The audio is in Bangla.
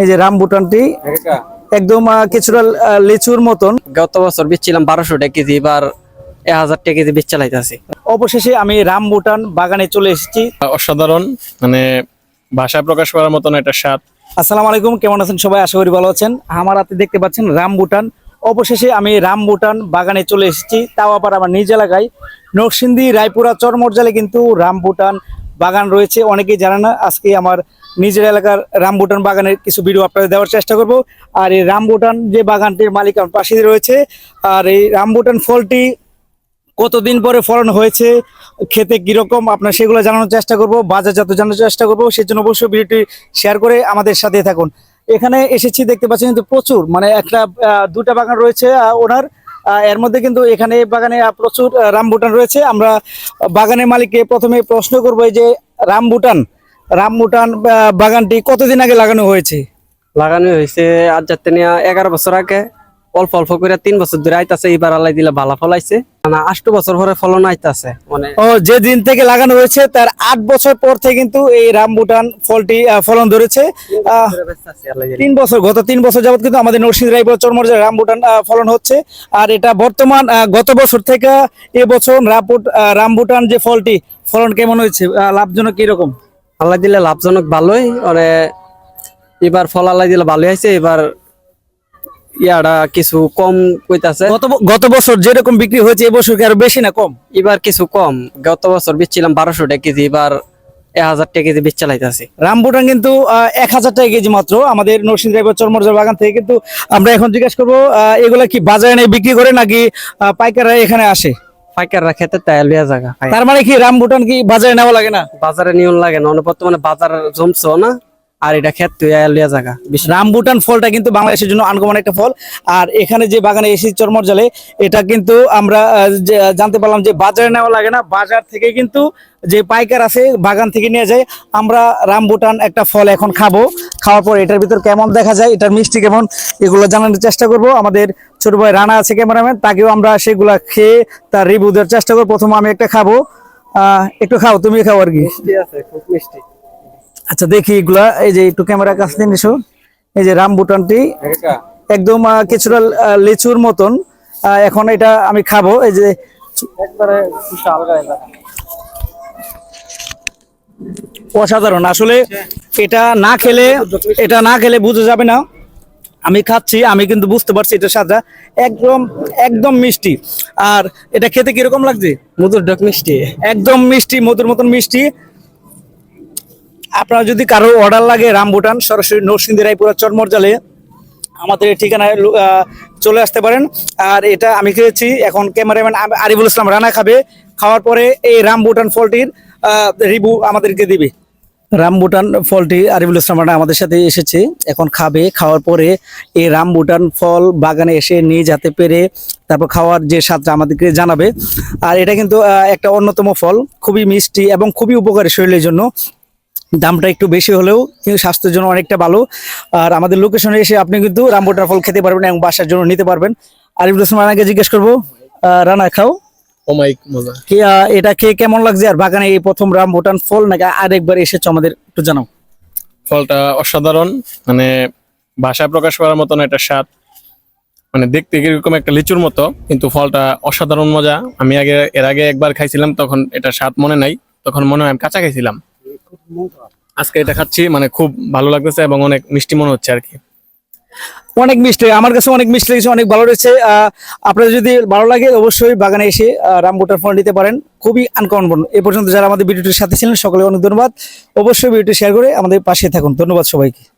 এই যে রাম রামবুটানটি একদম কিছুটা লিচুর মতন। গত বছর বেচছিলাম বারোশো টাকা কেজি এবার এক হাজার টাকা কেজি বেচ চালাইতেছি অবশেষে আমি রাম রামবুটান বাগানে চলে এসেছি। অসাধারণ মানে ভাষা প্রকাশ করার মতন একটা স্বাদ। আসসালামু আলাইকুম কেমন আছেন সবাই? আশা করি ভালো আছেন। আমার হাতে দেখতে পাচ্ছেন রাম রামবুটান অবশেষে আমি রাম রামবুটান বাগানে চলে এসেছি। তাও আবার আমার নিজ এলাকায়। নরসিংদী রায়পুরা চরমরজালে কিন্তু রামবুটান বাগান রয়েছে। অনেকেই জানে না আজকে আমার নিজের এলাকার রামবুটান বাগানের কিছু ভিডিও আপনাদের দেওয়ার চেষ্টা করব। আর এই রামবুটান যে বাগানটির মালিক আমার পাশেই রয়েছে, আর এই রামবুটান ফলটি কতদিন পরে ফলন হয়েছে, খেতে কীরকম, আপনার সেগুলো জানানোর চেষ্টা করব বাজারজাত জানানোর চেষ্টা করব, সেজন্য অবশ্যই ভিডিওটি শেয়ার করে আমাদের সাথে থাকুন। এখানে এসেছি, দেখতে পাচ্ছেন কিন্তু প্রচুর মানে একটা দুটা বাগান রয়েছে ওনার এর মধ্যে কিন্তু এখানে বাগানে প্রচুর রামবুটান রয়েছে। আমরা বাগানের মালিককে প্রথমে প্রশ্ন করব যে রামবুটান রামবুটান আহ, বাগানটি কতদিন আগে লাগানো হয়েছে? লাগানো হয়েছে আজ যাতে এগারো বছর আগে। অল্প অল্প করে তিন বছর ধরে আইতাছে এবার আলাই দিলে ভালো ফলাইছে মানে আষ্ট বছর পরে ফলন আইতাছে মানে ও যে দিন থেকে লাগানো হয়েছে তার আট বছর পর থেকে কিন্তু এই রামবুটান ফলটি ফলন ধরেছে। তিন বছর গত তিন বছর যাবত কিন্তু আমাদের নরসিংহ রায়পুর চরমর্যার রামবুটান ফলন হচ্ছে। আর এটা বর্তমান গত বছর থেকে এবছর রামবুটান যে ফলটি ফলন কেমন হয়েছে? লাভজনক কীরকম? আল্লাহ দিলে লাভজনক ভালোই। মানে এবার ফল আল্লাহ দিলে ভালোই হয়েছে। এবার ইয়াটা কিছু কম কইতাছে। গত গত বছর যেরকম বিক্রি হয়েছে এবছর কি আরও বেশি না কম? এবার কিছু কম। গত বছর বেচছিলাম বারোশো টাকা কেজি এবার এক হাজার টাকা কেজি বেচ চালাইতেছি রামবুটান কিন্তু এক হাজার টাকা কেজি মাত্র। আমাদের নরসিংহ রায়পুর চরমর্যার বাগান থেকে কিন্তু আমরা এখন জিজ্ঞেস করব আহ, এগুলা কি বাজারে বিক্রি করে নাকি পাইকাররা এখানে আসে? পাইকাররা খেতে তাই লিয়া জায়গা। তার মানে কি রামবুটান কি বাজারে নেওয়া লাগে না? বাজারে নিয়ন লাগে না। বর্তমানে বাজার জমছেও না। আর এটা তুই লিয়া জায়গা রামবুটান ফলটা কিন্তু বাংলাদেশের জন্য আনকমন একটা ফল। আর এখানে যে বাগানে এসেছি চরমরজালে এটা কিন্তু আমরা জানতে পারলাম যে বাজারে নেওয়া লাগে না। বাজার থেকে কিন্তু যে পাইকার আছে, বাগান থেকে নিয়ে যায়। আমরা রামবুটান একটা ফল এখন খাব। খাওয়ার পর এটার ভিতর কেমন দেখা যায়, এটার মিষ্টি কেমন, এগুলো জানানোর চেষ্টা করব। আমাদের ছোট ভাই রানা আছে ক্যামেরাম্যান, তাকেও আমরা সেগুলা খেয়ে তার রিভিউ দেওয়ার চেষ্টা করব। প্রথমে আমি একটা খাব। একটু খাও তুমি খাও আর কি। মিষ্টি আছে, খুব মিষ্টি। আচ্ছা দেখি এগুলা। এই যে একটু ক্যামেরা কাছ দিয়ে নিছো। এই যে রামবুটানটি একদম কিছুটা লিচুর মতন। আহ, এখন এটা আমি খাব। এই যে অসাধারণ। আসলে এটা না খেলে এটা না খেলে বুঝে যাবে না। আমি খাচ্ছি আমি কিন্তু বুঝতে পারছি এটা সাদা একদম একদম মিষ্টি। আর এটা খেতে কীরকম লাগছে? মধুর ডক মিষ্টি। একদম মিষ্টি মধুর মতন মিষ্টি। আপনার যদি কারও অর্ডার লাগে রামবুটান সরাসরি নরসিংদী, রায়পুরা, চরমরজালে আমাদের ঠিকানায় চলে আসতে পারেন। আর এটা আমি খেয়েছি, এখন ক্যামেরাম্যান আ- আরিফুল ইসলাম রানা খাবে। খাওয়ার পরে এই রামবুটান ফলটির রিভিউ আমাদেরকে দিবে। রামবুটান ফলটি আরিফুল ইসলাম রানা আমাদের সাথে এসেছে, এখন খাবে। খাওয়ার পরে এই রামবুটান ফল বাগানে এসে নিয়ে যেতে পেরে তারপর খাওয়ার যে স্বাদটা আমাদেরকে জানাবে। আর এটা কিন্তু একটা অন্যতম ফল, খুবই মিষ্টি এবং খুবই উপকারী শরীরের জন্য। দামটা একটু বেশি হলেও কিন্তু স্বাস্থ্যের জন্য অনেকটা ভালো। আর আমাদের লোকেশনে এসে আপনি কিন্তু রামবোটার ফল খেতে পারবেন এবং বাসার জন্য নিতে পারবেন। আরিফুল ইসলাম রানাকে জিজ্ঞেস করব রানা খাও। এটা খেয়ে কেমন লাগছে? আর বাগানে এই প্রথম রামবোটান ফল নাকি আরেকবার এসেছ আমাদের একটু জানাও। ফলটা অসাধারণ মানে ভাষা প্রকাশ করার মতন একটা স্বাদ। মানে দেখতে এরকম একটা লিচুর মতো কিন্তু ফলটা অসাধারণ মজা। আমি আগে এর আগে একবার খাইছিলাম তখন এটা স্বাদ মনে নাই। তখন মনে হয় আমি কাঁচা খাইছিলাম। আজকে এটা খাচ্ছি মানে খুব ভালো লাগতেছে এবং অনেক মিষ্টি মনে হচ্ছে আর কি। অনেক মিষ্টি আমার কাছে অনেক মিষ্টি লেগেছে অনেক ভালো রয়েছে। আহ, আপনাদের যদি ভালো লাগে অবশ্যই বাগানে এসে রামগোটার ফল নিতে পারেন। খুবই আনকমন এ পর্যন্ত যারা আমাদের ভিডিওটির সাথে ছিলেন সকলে অনেক ধন্যবাদ। অবশ্যই ভিডিওটি শেয়ার করে আমাদের পাশে থাকুন। ধন্যবাদ সবাইকে।